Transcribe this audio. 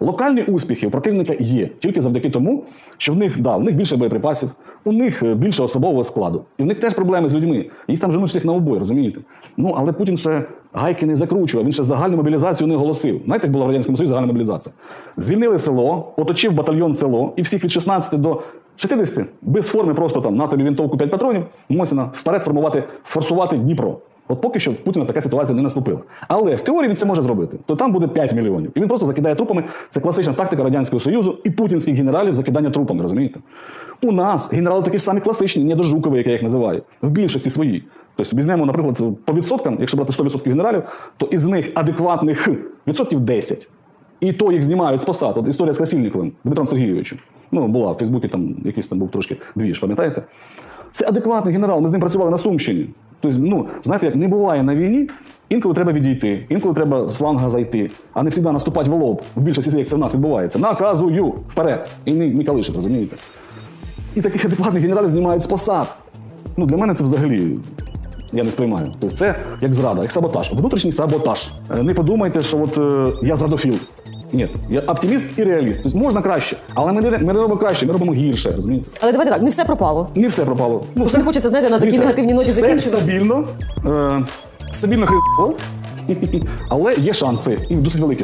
Локальні успіхи у противника є тільки завдяки тому, що в них да, в них більше боєприпасів, у них е, більше особового складу. І в них теж проблеми з людьми. Їх там женуть всіх на обой, розумієте? Ну але Путін ще гайки не закручував, він ще загальну мобілізацію не оголосив. Знаєте, як була в Радянському Союзі загальна мобілізація? Звільнили село, оточив батальйон село, і всіх від 16 до 60 без форми просто там на тобі вінтовку 5 патронів, Мосіна вперед формувати, форсувати Дніпро. От поки що в Путіна така ситуація не наступила. Але в теорії він це може зробити. То там буде 5 мільйонів. І він просто закидає трупами. Це класична тактика Радянського Союзу і путінських генералів закидання трупами, розумієте? У нас генерали такі ж самі класичні, не дожукові, як я їх називаю, в більшості своїй. Тобто візьмемо, наприклад, по відсоткам, якщо брати 100% генералів, то із них адекватних відсотків 10. І то їх знімають з посад. От історія з Красильниковим, Дмитром Сергійовичем. Ну, була в Фейсбуці, там якийсь там був трошки двіж, пам'ятаєте? Це адекватний генерал. Ми з ним працювали на Сумщині. Тобто, ну, знаєте, як не буває на війні, інколи треба відійти, інколи треба з фланга зайти, а не завжди наступати в лоб. В більшості як це в нас відбувається. Наказую вперед. І не, не калишить, розумієте? І таких адекватних генералів знімають з посад. Ну, для мене це взагалі. Я не сприймаю. Тобто це як зрада, як саботаж. Внутрішній саботаж. Е, Не подумайте, що от е, я зрадофіл. Ні, я оптиміст і реаліст. Тобто можна краще, але ми не, ми не робимо краще, ми робимо гірше. Розумієте? Але давайте так, не все пропало. Не все пропало. Ну, все, хочеться, знаєте, на такій негативній ноті все закінчувати. стабільно, е, стабільно хреново, але є шанси і досить великі.